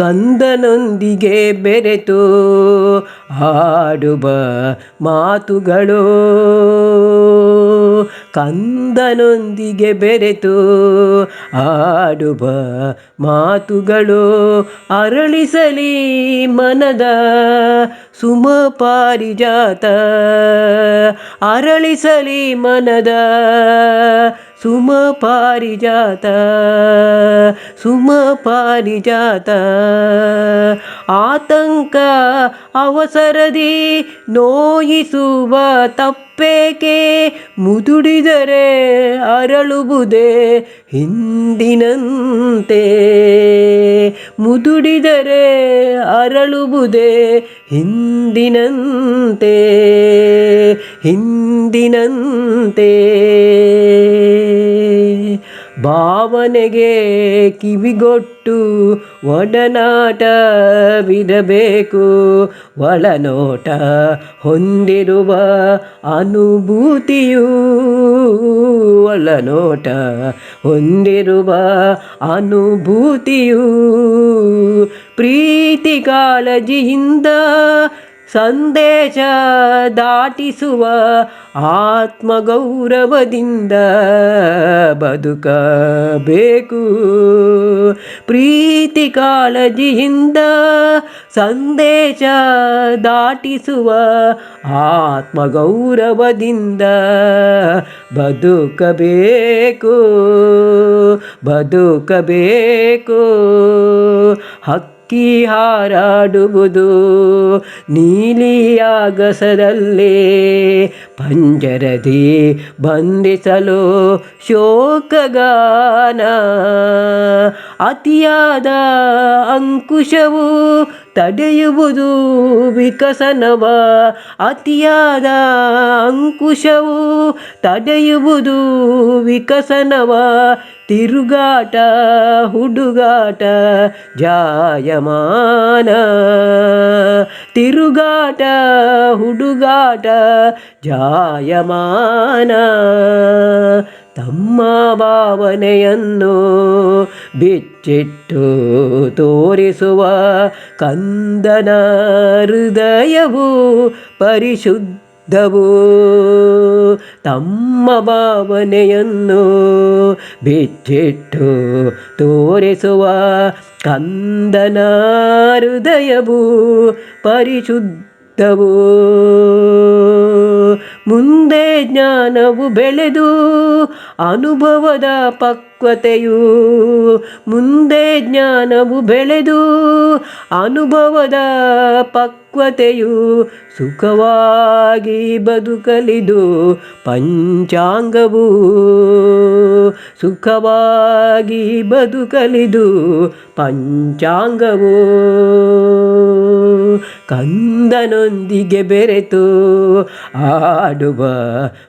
ಕಂದನೊಂದಿಗೆ ಬೆರೆತು ಹಾಡುವ ಮಾತುಗಳು. ಕಂದನೊಂದಿಗೆ ಬೆರೆತು ಹಾಡುವ ಮಾತುಗಳು. ಅರಳಿಸಲಿ ಮನದ ಸುಮ ಪಾರಿಜಾತ ಅರಳಿಸಲಿ ಮನದ ಸುಮ ಪಾರಿಜಾತ ಸುಮ ಪಾರಿಜಾತ ಆತಂಕ ಅವಸರದಿ ನೋಯಿಸುವ ತಪ್ಪೇಕೆ? ಮುದುಡಿದರೆ ಅರಳುವುದೇ ಹಿಂದಿನಂತೆ. ಮುದುಡಿದರೆ ಅರಳುವುದೇ ಹಿಂದಿನಂತೆ. ಹಿಂದಿನಂತೆ. ಭಾವನೆಗೆ ಕಿವಿಗೊಟ್ಟು ಒಡನಾಟವಿರಬೇಕು ಒಳನೋಟ ಹೊಂದಿರುವ ಅನುಭೂತಿಯು ಒಳನೋಟ ಹೊಂದಿರುವ ಅನುಭೂತಿಯು ಪ್ರೀತಿ ಕಾಳಜಿಯಿಂದ ಸಂದೇಶ ದಾಟಿಸುವ ಆತ್ಮಗೌರವದಿಂದ ಬದುಕಬೇಕು. ಪ್ರೀತಿ ಕಾಳಜಿಯಿಂದ ಸಂದೇಶ ದಾಟಿಸುವ ಆತ್ಮಗೌರವದಿಂದ ಬದುಕಬೇಕು. ಬದುಕಬೇಕು. ಹಕ್ಕಿ ಹಾರಾಡುವುದು ನೀಲಿಯಾಗಸದಲ್ಲೇ. ಪಂಜರದಿ ಬಂಧಿಸಲು ಶೋಕಗಾನ. ಅತಿಯಾದ ಅಂಕುಶವು ತಡೆಯುವುದು ವಿಕಸನವ ಅತಿಯಾದ ಅಂಕುಶವು ತಡೆಯುವುದು ವಿಕಸನವ ತಿರುಗಾಟ ಹುಡುಗಾಟ ಜಾಯಮಾನ. ತಿರುಗಾಟ ಹುಡುಗಾಟ ಜಾಯಮಾನ. ತಮ್ಮ ಭಾವನೆಯನ್ನು ಬಿಚ್ಚಿಟ್ಟು ತೋರಿಸುವ ಕಂದನ ಹೃದಯವು ಪರಿಶುದ್ಧವು ತಮ್ಮ ಭಾವನೆಯನ್ನು ಬಿಚ್ಚಿಟ್ಟು ತೋರಿಸುವ ಕಂದನ ಹೃದಯವು ಪರಿಶುದ್ಧವು ಮುಂದೆ ಜ್ಞಾನವು ಬೆಳೆದು ಅನುಭವದ ಪಕ್ವತೆಯು. ಮುಂದೆ ಜ್ಞಾನವು ಬೆಳೆದು ಅನುಭವದ ಪಕ್ವತೆಯು ಸುಖವಾಗಿ ಬದುಕಲಿದು ಪಂಚಾಂಗವು. ಸುಖವಾಗಿ ಬದುಕಲಿದು ಪಂಚಾಂಗವೋ? ಕಂದನೊಂದಿಗೆ ಬೆರೆತು ಆಡುವ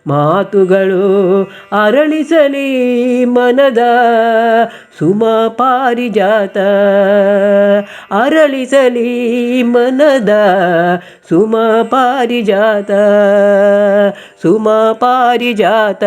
ಮಾತುಗಳು ಅರಳಿಸಲಿ ಮನದ ಸುಮ ಪಾರಿಜಾತ ಅರಳಿಸಲಿ ಮನದ ಸುಮ ಪಾರಿಜಾತ ಸುಮ ಪಾರಿಜಾತ